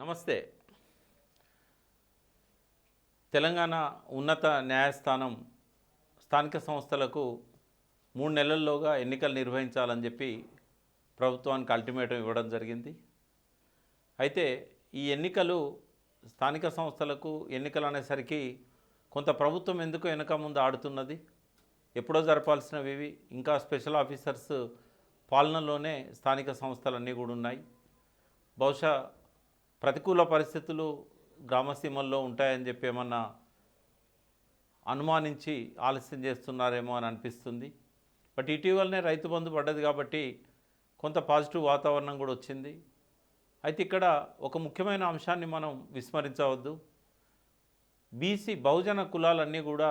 నమస్తే. తెలంగాణ ఉన్నత న్యాయస్థానం స్థానిక సంస్థలకు మూడు నెలల్లోగా ఎన్నికలు నిర్వహించాలని చెప్పి ప్రభుత్వానికి అల్టిమేటం ఇవ్వడం జరిగింది. అయితే ఈ ఎన్నికలు స్థానిక సంస్థలకు ఎన్నికలు అనేసరికి కొంత ప్రభుత్వం ఎందుకు వెనక ముందు ఆడుతున్నది? ఎప్పుడో జరపాల్సినవి ఇవి. ఇంకా స్పెషల్ ఆఫీసర్స్ పాలనలోనే స్థానిక సంస్థలన్నీ కూడా ఉన్నాయి. బహుశా ప్రతికూల పరిస్థితులు గ్రామసీమల్లో ఉంటాయని చెప్పి ఏమన్నా అనుమానించి ఆలస్యం చేస్తున్నారేమో అని అనిపిస్తుంది. బట్ ఇటీవలనే రైతు బంధు పడ్డది కాబట్టి కొంత పాజిటివ్ వాతావరణం కూడా వచ్చింది. అయితే ఇక్కడ ఒక ముఖ్యమైన అంశాన్ని మనం విస్మరించవద్దు. బీసీ బహుజన కులాలన్నీ కూడా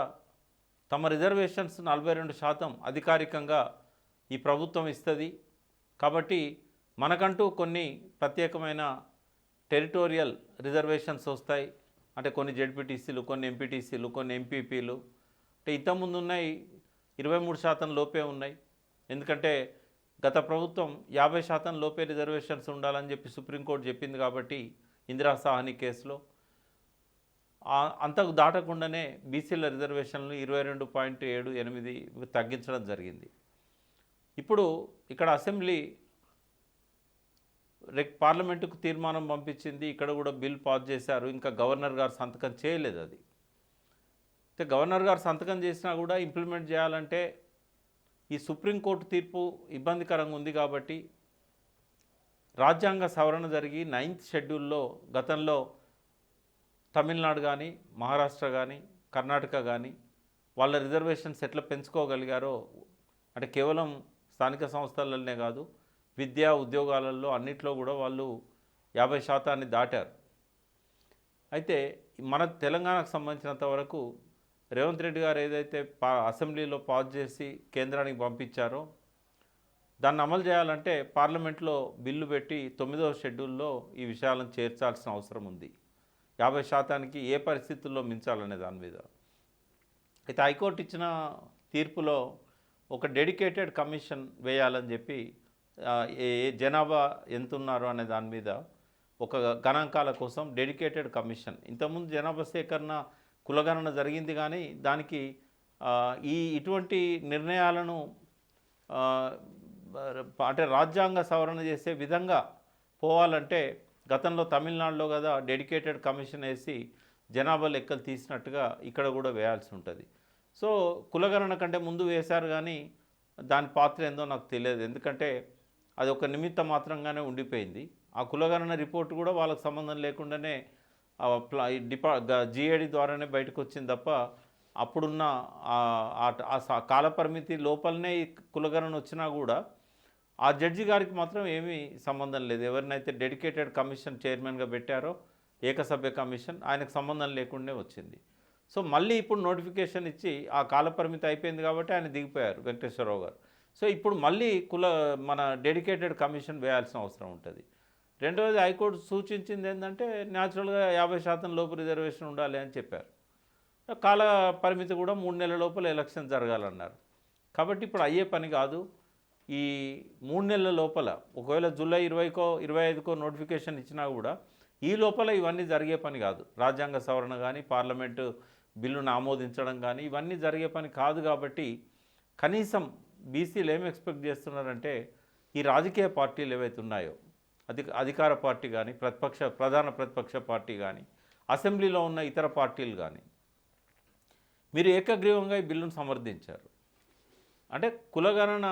తమ రిజర్వేషన్స్ నలభై రెండు శాతం అధికారికంగా ఈ ప్రభుత్వం ఇస్తుంది. కాబట్టి మనకంటూ కొన్ని ప్రత్యేకమైన టెరిటోరియల్ రిజర్వేషన్స్ వస్తాయి. అంటే కొన్ని జెడ్పీటీసీలు కొన్ని ఎంపీటీసీలు కొన్ని ఎంపీపీలు. అంటే ఇంతకుముందు ఉన్నాయి ఇరవై మూడు శాతం లోపే ఉన్నాయి. ఎందుకంటే గత ప్రభుత్వం యాభై శాతం లోపే రిజర్వేషన్స్ ఉండాలని చెప్పి సుప్రీంకోర్టు చెప్పింది కాబట్టి ఇందిరా సాహని కేసులో. అంతకు దాటకుండానే బీసీల రిజర్వేషన్లు ఇరవై రెండు పాయింట్ ఏడు ఎనిమిది తగ్గించడం జరిగింది. ఇప్పుడు ఇక్కడ అసెంబ్లీ పార్లమెంటుకు తీర్మానం పంపించింది ఇక్కడ కూడా బిల్ పాస్ చేశారు ఇంకా గవర్నర్ గారు సంతకం చేయలేదు అది. అయితే గవర్నర్ గారు సంతకం చేసినా కూడా ఇంప్లిమెంట్ చేయాలంటే ఈ సుప్రీంకోర్టు తీర్పు ఇబ్బందికరంగా ఉంది కాబట్టి రాజ్యాంగ సవరణ జరిగి నైన్త్ షెడ్యూల్లో గతంలో తమిళనాడు కానీ మహారాష్ట్ర కానీ కర్ణాటక కానీ వాళ్ళ రిజర్వేషన్స్ ఎట్లా పెంచుకోగలిగారో అంటే కేవలం స్థానిక సంస్థలనే కాదు విద్యా ఉద్యోగాలలో అన్నిట్లో కూడా వాళ్ళు యాభై శాతాన్ని దాటారు. అయితే మన తెలంగాణకు సంబంధించినంత వరకు రేవంత్ రెడ్డి గారు ఏదైతే పా అసెంబ్లీలో పాస్ చేసి కేంద్రానికి పంపించారో దాన్ని అమలు చేయాలంటే పార్లమెంట్లో బిల్లు పెట్టి తొమ్మిదవ షెడ్యూల్లో ఈ విషయాలను చేర్చాల్సిన అవసరం ఉంది. యాభై శాతానికి ఏ పరిస్థితుల్లో మించాలనే దాని మీద. అయితే హైకోర్టు ఇచ్చిన తీర్పులో ఒక డెడికేటెడ్ కమిషన్ వేయాలని చెప్పి ఏ ఏ జనాభా ఎంత ఉన్నారు అనే దాని మీద ఒక గణాంకాల కోసం డెడికేటెడ్ కమిషన్. ఇంతకుముందు జనాభా సేకరణ కులగణన జరిగింది కానీ దానికి ఈ ఇటువంటి నిర్ణయాలను అంటే రాజ్యాంగ సవరణ చేసే విధంగా పోవాలంటే గతంలో తమిళనాడులో కదా డెడికేటెడ్ కమిషన్ వేసి జనాభా లెక్కలు తీసినట్టుగా ఇక్కడ కూడా వేయాల్సి ఉంటుంది. సో కులగణన కంటే ముందు వేశారు కానీ దాని పాత్ర ఏందో నాకు తెలియదు. ఎందుకంటే అది ఒక నిమిత్త మాత్రంగానే ఉండిపోయింది. ఆ కులగణన రిపోర్ట్ కూడా వాళ్ళకి సంబంధం లేకుండానే డిపా జిఏడి ద్వారానే బయటకు వచ్చింది తప్ప అప్పుడున్న ఆ- కాలపరిమితి లోపలనే ఈ కులగణన వచ్చినా కూడా ఆ జడ్జి గారికి మాత్రం ఏమీ సంబంధం లేదు. ఎవరినైతే డెడికేటెడ్ కమిషన్ చైర్మన్గా పెట్టారో ఏకసభ్య కమిషన్ ఆయనకు సంబంధం లేకుండానే వచ్చింది. సో మళ్ళీ ఇప్పుడు నోటిఫికేషన్ ఇచ్చి ఆ కాలపరిమితి అయిపోయింది కాబట్టి ఆయన దిగిపోయారు వెంకటేశ్వరరావు గారు. సో ఇప్పుడు మళ్ళీ కుల మన డెడికేటెడ్ కమిషన్ వేయాల్సిన అవసరం ఉంటుంది. రెండవది హైకోర్టు సూచించింది ఏంటంటే న్యాచురల్గా యాభై శాతం లోపు రిజర్వేషన్ ఉండాలి అని చెప్పారు. కాల పరిమితి కూడా మూడు నెలల లోపల ఎలక్షన్ జరగాలన్నారు. కాబట్టి ఇప్పుడు అయ్యే పని కాదు. ఈ మూడు నెలల లోపల ఒకవేళ జూలై ఇరవైకో ఇరవై ఐదుకో నోటిఫికేషన్ ఇచ్చినా కూడా ఈ లోపల ఇవన్నీ జరిగే పని కాదు. రాజ్యాంగ సవరణ కానీ పార్లమెంటు బిల్లును ఆమోదించడం కానీ ఇవన్నీ జరిగే పని కాదు కాబట్టి కనీసం బీసీలు ఏం ఎక్స్పెక్ట్ చేస్తున్నారంటే ఈ రాజకీయ పార్టీలు ఏవైతే ఉన్నాయో అధిక అధికార పార్టీ కానీ ప్రతిపక్ష ప్రధాన ప్రతిపక్ష పార్టీ కానీ అసెంబ్లీలో ఉన్న ఇతర పార్టీలు కానీ మీరు ఏకగ్రీవంగా ఈ బిల్లును సమర్థించారు. అంటే కులగణన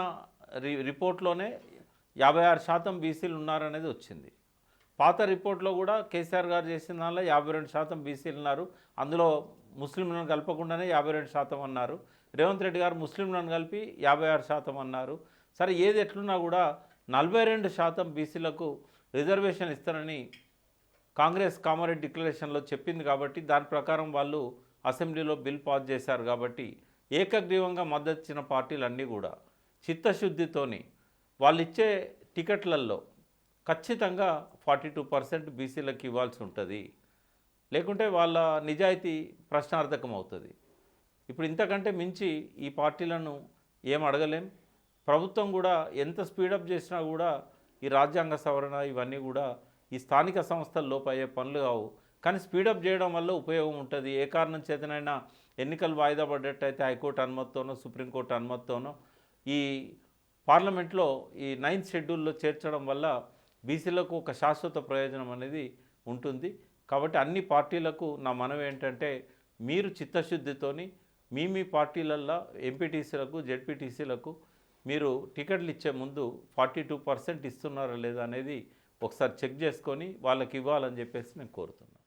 రి రిపోర్ట్లోనే యాభై ఆరు శాతం బీసీలు ఉన్నారనేది వచ్చింది. పాత రిపోర్ట్లో కూడా కేసీఆర్ గారు చేసిన దానిలో యాభై రెండు శాతం బీసీలు ఉన్నారు. అందులో ముస్లింలను కలపకుండానే యాభై రెండు శాతం అన్నారు. రేవంత్ రెడ్డి గారు ముస్లింలను కలిపి యాభై ఆరు శాతం అన్నారు. సరే ఏది ఎట్లున్నా కూడా నలభై రెండు శాతం బీసీలకు రిజర్వేషన్ ఇస్తారని కాంగ్రెస్ కామారెడ్డి డిక్లరేషన్లో చెప్పింది కాబట్టి దాని ప్రకారం వాళ్ళు అసెంబ్లీలో బిల్ పాస్ చేశారు కాబట్టి ఏకగ్రీవంగా మద్దతు ఇచ్చిన పార్టీలన్నీ కూడా చిత్తశుద్ధితోని వాళ్ళు ఇచ్చే టికెట్లలో ఖచ్చితంగా ఫార్టీ టూ పర్సెంట్ బీసీలకు ఇవ్వాల్సి ఉంటుంది. లేకుంటే వాళ్ళ నిజాయితీ ప్రశ్నార్థకం అవుతుంది. ఇప్పుడు ఇంతకంటే మించి ఈ పార్టీలను ఏం అడగలేం. ప్రభుత్వం కూడా ఎంత స్పీడప్ చేసినా కూడా ఈ రాజ్యాంగ సవరణ ఇవన్నీ కూడా ఈ స్థానిక సంస్థల అయ్యే పనులు కావు. కానీ స్పీడప్ చేయడం వల్ల ఉపయోగం ఉంటుంది. ఏ కారణం చేతనైనా ఎన్నికలు వాయిదా పడ్డట్టయితే హైకోర్టు అనుమతితోనో సుప్రీంకోర్టు అనుమతితోనో ఈ పార్లమెంట్లో ఈ నైన్త్ షెడ్యూల్లో చేర్చడం వల్ల బీసీలకు ఒక శాశ్వత ప్రయోజనం అనేది ఉంటుంది. కాబట్టి అన్ని పార్టీలకు నా మనవి ఏంటంటే మీరు చిత్తశుద్ధితోని మీ మీ పార్టీలల్లో ఎంపీటీసీలకు జెడ్పీటీసీలకు మీరు టికెట్లు ఇచ్చే ముందు ఫార్టీ టూ పర్సెంట్ ఇస్తున్నారా లేదా అనేది ఒకసారి చెక్ చేసుకొని వాళ్ళకి ఇవ్వాలని చెప్పేసి నేను కోరుతున్నాను.